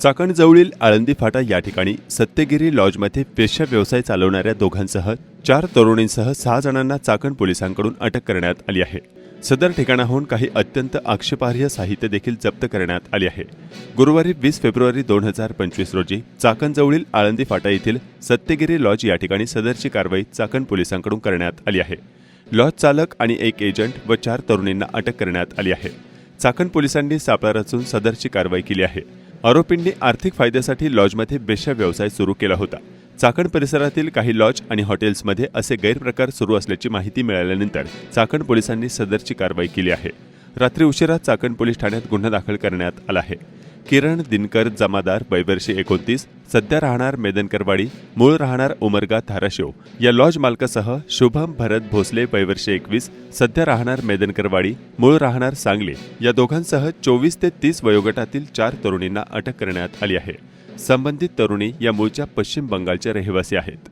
चाकणजवळील आळंदी फाटा या ठिकाणी सत्यगिरी लॉजमध्ये पेशा व्यवसाय चालवणाऱ्या दोघांसह चार तरुणींसह सहा जणांना चाकण पोलिसांकडून अटक करण्यात आली आहे. सदर ठिकाणाहून काही अत्यंत आक्षेपार्ह साहित्य देखील जप्त करण्यात आले आहे. गुरुवारी वीस फेब्रुवारी दोन हजार पंचवीस रोजी चाकणजवळील आळंदी फाटा येथील सत्यगिरी लॉज या ठिकाणी सदरची कारवाई चाकण पोलिसांकडून करण्यात आली आहे. लॉज चालक आणि एक एजंट व चार तरुणींना अटक करण्यात आली आहे. चाकण पोलिसांनी सापळा रचून सदरची कारवाई केली आहे. आरोपींनी आर्थिक फायद्यासाठी लॉजमध्ये बेश्या व्यवसाय सुरू केला होता. चाकण परिसरातील काही लॉज आणि हॉटेल्समध्ये असे गैरप्रकार सुरू असल्याची माहिती मिळाल्यानंतर चाकण पोलिसांनी सदरची कारवाई केली आहे. रात्री उशिरा चाकण पोलीस ठाण्यात गुन्हा दाखल करण्यात आला आहे. किरण दिनकर जमादार वैवर्षी एकोणतीस सध्या राहणार मेदनकरवाडी मूळ राहणार उमरगा धाराशिव. या लॉज मालकासह शुभम भरत भोसले वैवर्षी एकवीस सध्या राहणार मेदनकरवाडी मूळ राहणार सांगली. या दोघांसह चोवीस ते तीस वयोगटातील चार तरुणींना अटक करण्यात आली आहे. संबंधित तरुणी या मूळच्या पश्चिम बंगालच्या रहिवासी आहेत.